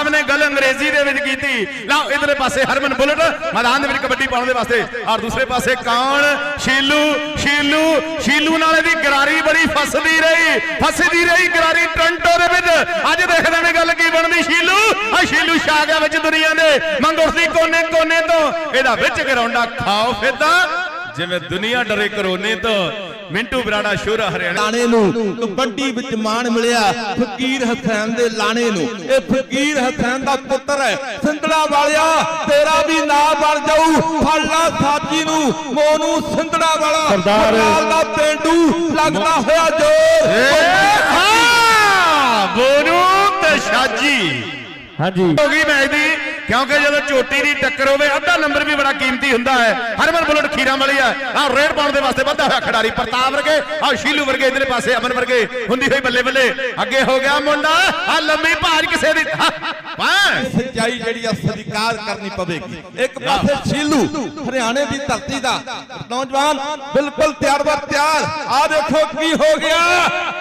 ਸਾਹਿਬ ਨੇ ਗੱਲ ਅੰਗਰੇਜ਼ੀ ਦੇ ਵਿੱਚ ਕੀਤੀ। ਲਓ, ਇਧਰਲੇ ਪਾਸੇ ਹਰਮਨ ਬੁਲਟ, ਮੈਦਾਨ ਦੇ ਵਿੱਚ ਕਬੱਡੀ ਪਾਉਣ ਦੇ ਵਾਸਤੇ। ਔਰ ਦੂਸਰੇ ਪਾਸੇ ਕੌਣ ਸ਼ੀਲੂ ਸ਼ੀਲੂ ਸ਼ੀਲੂ ਨਾਲ ਇਹਦੀ ਗਰਾਰੀ ਬੜੀ ਫਸਦੀ ਰਹੀ। ਫਸਦੀ ਰਹੀ ਗਰਾਰੀ ਟ੍ਰਾਂਟੋ ਦੇ ਵਿੱਚ। ਅੱਜ ਦੇਖਦੇ ਨੇ ਗੱਲ ਕੀ ਬਣਦੀ, ਸ਼ੀਲੂ। ਆ ਸ਼ੀਲੂ ਛਾ ਵਿੱਚ ਦੁਨੀਆ ਦੇ। ਮੰਗੁਰਦੀ ਕੋਨੇ ਕੋਨੇ ਤੋਂ। ਇਹਦਾ ਵਿੱਚ ਗਰਾਉਂਡਾ ਖਾਓ ਫਿਰਦਾ। ਜਿਵੇਂ ਦੁਨੀਆ ਡਰੇ ਕਰੋਨੇ ਤੋਂ। ਮਿੰਟੂ ਬਰਾੜਾ ਸ਼ੋਰਾ ਹਰਿਆਣਾ ਲਾਣੇ ਨੂੰ ਕਬੱਡੀ ਵਿੱਚ ਮਾਣ ਮਿਲਿਆ ਫਕੀਰ ਹਸੈਨ ਦੇ ਲਾਣੇ ਨੂੰ। ਇਹ ਫਕੀਰ ਹਸੈਨ ਦਾ ਪੁੱਤਰ ਹੈ ਸਿੰਧੜਾ ਵਾਲਿਆ ਤੇਰਾ ਵੀ ਨਾਂ ਬਣ ਜਾਊ ਫਾਲਾ ਸਾਜੀ ਨੂੰ ਮੋਨੂ ਸਿੰਧੜਾ ਵਾਲਾ। ਸਰਦਾਰ। ਦਾ ਪਿੰਡੂ ਲੱਗਦਾ ਹੋਇਆ ਜੋਰ। ਹਾਂ ਬੋਨੂ ਤੇ ਸ਼ਾਜੀ। ਹਾਂਜੀ। ਹੋ ਗਈ ਮੈਚ ਦੀ ਕਿਉਂਕਿ ਜਦੋਂ ਚੋਟੀ ਦੀ ਟੱਕਰ ਹੋਵੇ, ਅੱਧਾ ਨੰਬਰ ਵੀ ਬੜਾ ਕੀਮਤੀ ਹੁੰਦਾ ਹੈ। ਹਰਮਨ ਬੁਲਟ ਖੀਰਾਂ ਵਾਲੀ ਆ ਆ ਰੇਡ ਪਾਉਣ ਦੇ ਵਾਸਤੇ ਵੱਧਾ ਹੋਇਆ ਖਿਡਾਰੀ ਪ੍ਰਤਾਪ ਵਰਗੇ ਆ ਸ਼ੀਲੂ ਵਰਗੇ ਇਧਰਲੇ ਪਾਸੇ ਅਮਨ ਵਰਗੇ ਹੁੰਦੀ ਹੋਈ ਬੱਲੇ ਬੱਲੇ। ਅੱਗੇ ਹੋ ਗਿਆ ਮੁੰਡਾ ਆ ਲੰਮੀ ਭਾਜ ਕਿਸੇ ਦੀ ਵਾਹ ਸੱਚਾਈ ਜਿਹੜੀ ਆ, ਸਵੀਕਾਰ ਕਰਨੀ ਪਵੇਗੀ। ਇੱਕ ਪਾਸੇ ਛੀਲੂ ਹਰਿਆਣੇ ਦੀ ਧਰਤੀ ਦਾ। ਨੌਜਵਾਨ ਬਿਲਕੁਲ ਤਿਆਰ ਬਰ ਤਿਆਰ। ਆ ਦੇਖੋ ਕੀ ਹੋ ਗਿਆ।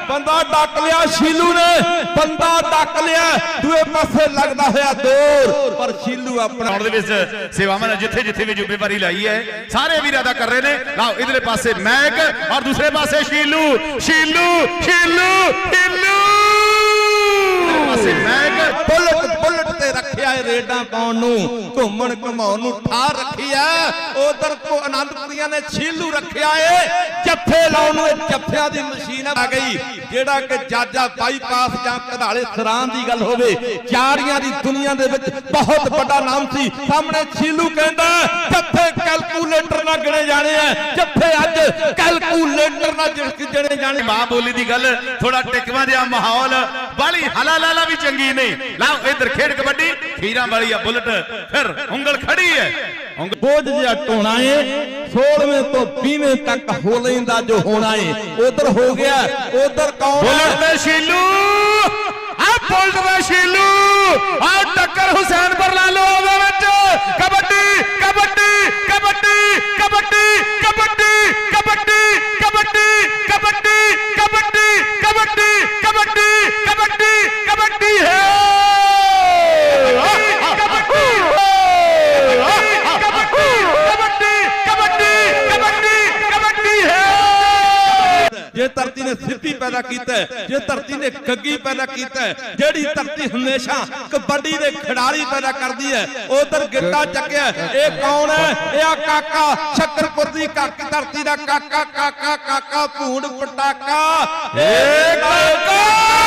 ਬੰਦਾ ਡੱਕ ਲਿਆ ਛੀਲੂ ਨੇ। ਬੰਦਾ ਡੱਕ ਲਿਆ। ਦੂਏ ਪਾਸੇ ਲੱਗਦਾ ਹੋਇਆ ਦੌਰ। ਪਰ ਛੀਲੂ ਆਪਣਾ ਗਰਾਊਂਡ ਦੇ ਵਿੱਚ ਸੇਵਾਵਾਂ ਜਿੱਥੇ ਜਿੱਥੇ ਵੀ ਜ਼ਿੰਮੇਵਾਰੀ ਲਾਈ ਹੈ ਸਾਰੇ ਵੀਰ ਅਦਾ ਕਰ ਰਹੇ ਨੇ। ਲਓ ਇਧਰਲੇ ਪਾਸੇ ਮੈਕ ਔਰ ਦੂਸਰੇ ਪਾਸੇ ਸ਼ੀਲੂ। ਸ਼ੀਲੂ ਸ਼ੀਲੂ ਸ਼ੀਲੂ! ਪਾਸੇ ਮੈਕ। ਬੁਲਟ ਤੇ ਰੇਡਾਂ ਪਾਉਣ ਨੂੰ, ਘੁੰਮਣ ਘਮਾਉਣ ਨੂੰ ਠਾਰ ਰੱਖੀ ਐ ਉਧਰ ਕੋ ਆਨੰਦਪੁਰੀਆਂ ਨੇ ਛੀਲੂ ਰੱਖਿਆ ਏ। ਜੱਫੇ ਲਾਉਣ ਨੂੰ ਜੱਫਿਆਂ ਦੀ ਮਸ਼ੀਨ ਆ ਗਈ, ਜਿਹੜਾ ਕਿ ਜਾਜਾ ਬਾਈਪਾਸ ਜਾਂ ਕਢਾਲੇ ਸਰਾਂ ਦੀ ਗੱਲ ਹੋਵੇ ਚਾਰੀਆਂ ਦੀ ਦੁਨੀਆ ਦੇ ਵਿੱਚ ਬਹੁਤ ਵੱਡਾ ਨਾਮ ਸੀ। ਸਾਹਮਣੇ ਛੀਲੂ ਕਹਿੰਦਾ ਜੱਫੇ ਕੈਲਕੂਲੇਟਰ ਨਾਲ ਗਿਣੇ ਜਾਣੇ ਐ ਜੱਫੇ ਅੱਜ ਕੈਲਕੂਲੇਟਰ ਨਾਲ ਗਿਣ- ਗਿਣੇ ਜਾਣੇ। ਮਾਂ ਬੋਲੀ ਦੀ ਗੱਲ ਥੋੜਾ ਟਿਕਵਾ ਜਿਹਾ ਮਾਹੌਲ। ਬਾਲੀ ਹਲਾ ਲਾਲਾ ਵੀ ਚੰਗੀ ਨਹੀਂ ਲਓ, ਇਧਰ ਖੇਡ ਕਬੱਡੀ। ਖੀਰਾਂ ਵਾਲੀ ਆ ਬੁਲਟ ਫਿਰ ਉਂਗਲ ਖੜੀ ਹੈ। ਬੋਝ ਜਿਹਾ ਟੋਣਾ ਏ 16ਵੇਂ ਤੋਂ 20ਵੇਂ ਤੱਕ ਹੋ ਲੈਂਦਾ ਜੋ ਹੋਣਾ ਏ ਉਧਰ ਹੋ ਗਿਆ ਉਧਰ ਕੌਣ ਬੁਲਟ ਤੇ ਸ਼ੀਲੂ ਆ ਬੁਲਟ ਤੇ ਸ਼ੀਲੂ ਆ ਟੱਕਰ ਹੁਸੈਨਪੁਰ ਲਾ ਲੋ ਪੈਦਾ ਕੀਤਾ ਜੇ ਧਰਤੀ ਨੇ ਗੱਗੀ ਪੈਦਾ ਕੀਤਾ ਜਿਹੜੀ ਧਰਤੀ ਹਮੇਸ਼ਾ ਕਬੱਡੀ ਦੇ ਖਿਡਾਰੀ ਪੈਦਾ ਕਰਦੀ ਹੈ, ਉਧਰ ਗਿੱਟਾ ਚੱਕਿਆ ਇਹ ਕੌਣ ਹੈ? ਇਹ ਆ ਕਾਕਾ, ਸ਼ੱਕਰਪੁਰ ਦੀ ਕਾਕੀ ਧਰਤੀ ਦਾ ਕਾਕਾ ਕਾਕਾ ਕਾਕਾ, ਭੂੰਡ ਪਟਾਕਾ। ਇਹ